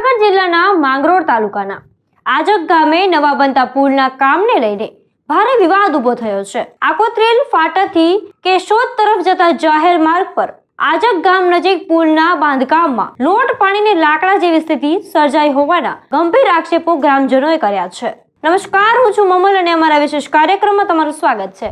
જિલ્લાના માંગરોળ તાલુકાના આજક ગામે નવા બનતા પુલના કામને લઈને ભારે વિવાદ ઊભો થયો છે. આકોત્રેલ ફાટાથી કેશોદ તરફ જતા જાહેર માર્ગ પર આજક ગામ નજીક પુલના બાંધકામમાં લોટ પાણીને લાકડા જેવી સ્થિતિ સર્જાઈ હોવાના ગંભીર આક્ષેપો ગ્રામજનોએ કર્યા છે. નમસ્કાર, હું છું મમલ અને અમારા વિશેષ કાર્યક્રમમાં તમારું સ્વાગત છે.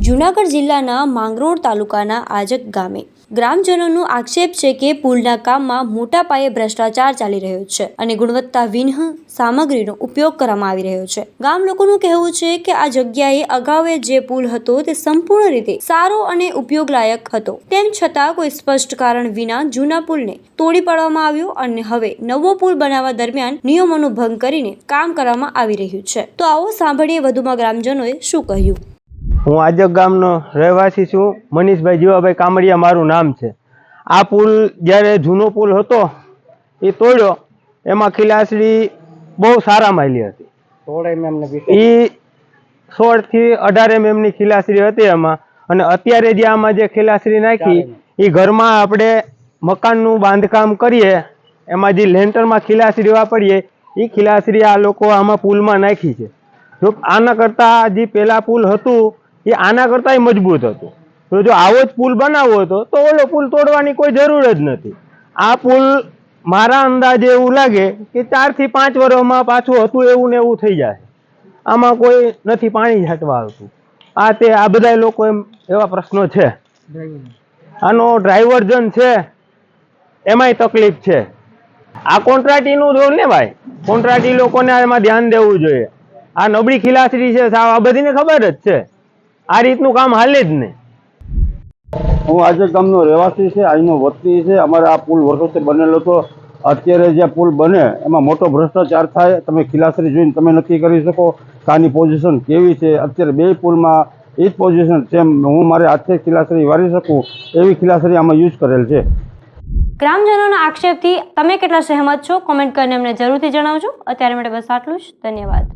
જુનાગઢ જિલ્લાના માંગરોળ તાલુકાના આજક ગામે ગ્રામજનોનો આક્ષેપ છે કે પુલના કામમાં મોટા પાયે ભ્રષ્ટાચાર ચાલી રહ્યો છે અને ગુણવત્તા વિનહ સામગ્રીનો ઉપયોગ કરવામાં આવી રહ્યો છે. ગામ લોકોનું કહેવું છે કે આ જગ્યાએ અગાઉએ જે પુલ હતો તે સંપૂર્ણ રીતે સારો અને ઉપયોગલાયક હતો. તેમ છતાં કોઈ સ્પષ્ટ કારણ વિના જૂના પુલને તોડી પાડવામાં આવ્યો અને હવે નવો પુલ બનાવવા દરમિયાન નિયમોનો ભંગ કરીને કામ કરવામાં આવી રહ્યું છે. તો આવો સાંભળીએ વધુમાં ગ્રામજનોએ શું કહ્યું. હું આજક ગામનો રહેવાસી છું. મનીષભાઈ જીવાભાઈ કામડિયા મારું નામ છે. આ પુલ જ્યારે જૂનો પુલ હતો એ તોડ્યો. એમાં ખીલાસડી બહુ સારા માયલી હતી. એ સોળથી અઢાર એમએમની ખીલાસડી હતી એમાં. અને અત્યારે જે આમાં જે ખીલાસડી નાખી એ ઘરમાં આપણે મકાનનું બાંધકામ કરીએ એમાં જે લેન્ટરમાં ખીલાસડી વાપરીએ એ ખીલાસડી આ લોકો આમાં પુલમાં નાખી છે. જો આના કરતાં જે પહેલાં પુલ હતું એ આના કરતાંય મજબૂત હતું. તો જો આવો જ પુલ બનાવવો હતો, તો ઓલો પુલ તોડવાની કોઈ જરૂર જ નથી. આ પુલ મારા અંદાજે એવું લાગે કે ચારથી પાંચ વર્ષમાં પાછું હતું એવું ને એવું થઈ જાય. આમાં કોઈ નથી પાણી છાંટવા આવતું. આ તે, આ બધા લોકો એમ એવા પ્રશ્નો છે. આનો ડ્રાઈવર્જન છે, એમાંય તકલીફ છે. આ કોન્ટ્રાક્ટીનું જો ને ભાઈ કોન્ટ્રાક્ટી લોકોને એમાં ધ્યાન દેવું જોઈએ. આ નબળી ખીલાસરી છે સાવ, આ બધીને ખબર જ છે. આ રીતનું કામ હાલે જ નહીં હું આજે ગામનો રહેવાસી છે અહીંનો વતની છે. અમારે આ પુલ વર્ષોથી બનેલો હતો. અત્યારે જે પુલ બને એમાં મોટો ભ્રષ્ટાચાર થાય. તમે ખિલાસરી જોઈને તમે નક્કી કરી શકો કાની પોઝિશન કેવી છે. અત્યારે બે પુલમાં એ જ પોઝિશન સેમ હું મારે હાથે ખિલાસરી વારી શકું એવી ખિલાસરી આમાં યુઝ કરેલ છે. ગ્રામજનોના આક્ષેપથી તમે કેટલા સહેમત છો? કોમેન્ટ કરીને અમને જરૂરથી જણાવજો. અત્યારે માટે બસ આટલું જ. ધન્યવાદ.